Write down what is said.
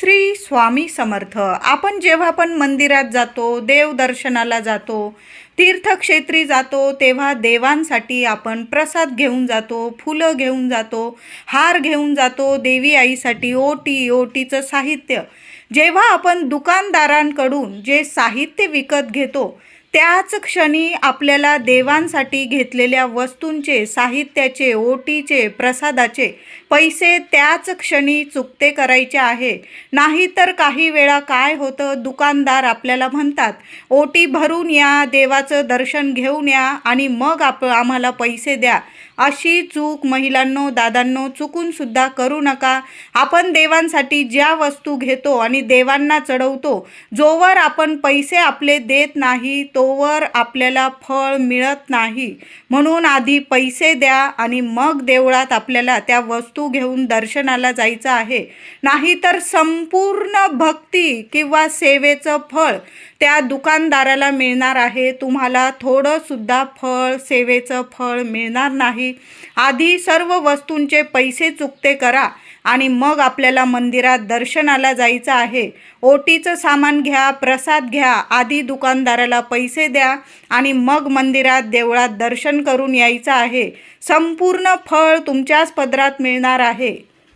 श्री स्वामी समर्थ. आपण जेव्हा पण मंदिरात जातो देवदर्शनाला जातो तीर्थक्षेत्री जातो तेव्हा देवांसाठी आपण प्रसाद घेऊन जातो फुलं घेऊन जातो हार घेऊन जातो देवी आईसाठी ओटी ओटीचं साहित्य. जेव्हा आपण दुकानदारांकडून जे साहित्य विकत घेतो त्याच क्षणी आपल्याला देवांसाठी घेतलेल्या वस्तूंचे साहित्याचे ओटीचे प्रसादाचे पैसे त्याच क्षणी चुकते करायचे आहे. नाहीतर काही वेळा काय होतं दुकानदार आपल्याला म्हणतात ओटी भरून या देवाचं दर्शन घेऊन या आणि मग आप आम्हाला पैसे द्या. अशी चूक महिलांनो दादांनो चुकूनसुद्धा करू नका. आपण देवांसाठी ज्या वस्तू घेतो आणि देवांना चढवतो जोवर आपण पैसे आपले देत नाही तोवर आपल्याला फळ मिळत नाही. म्हणून आधी पैसे द्या आणि मग देवळात आपल्याला त्या वस्तू घेऊन दर्शनाला जायचं आहे. नाहीतर संपूर्ण भक्ती किंवा सेवेचं फळ त्या दुकानदाराला मिळणार आहे. तुम्हाला थोडंसुद्धा फळ सेवेचं फळ मिळणार नाही. आधी सर्व वस्तूंचे पैसे चुकते करा आणि मग आपल्याला मंदिरात दर्शनाला जायचं आहे. ओटीचं सामान घ्या प्रसाद घ्या आधी दुकानदाराला पैसे द्या आणि मग मंदिरात देवळात दर्शन करून यायचं आहे. संपूर्ण फळ तुमच्याच पदरात मिळणार आहे.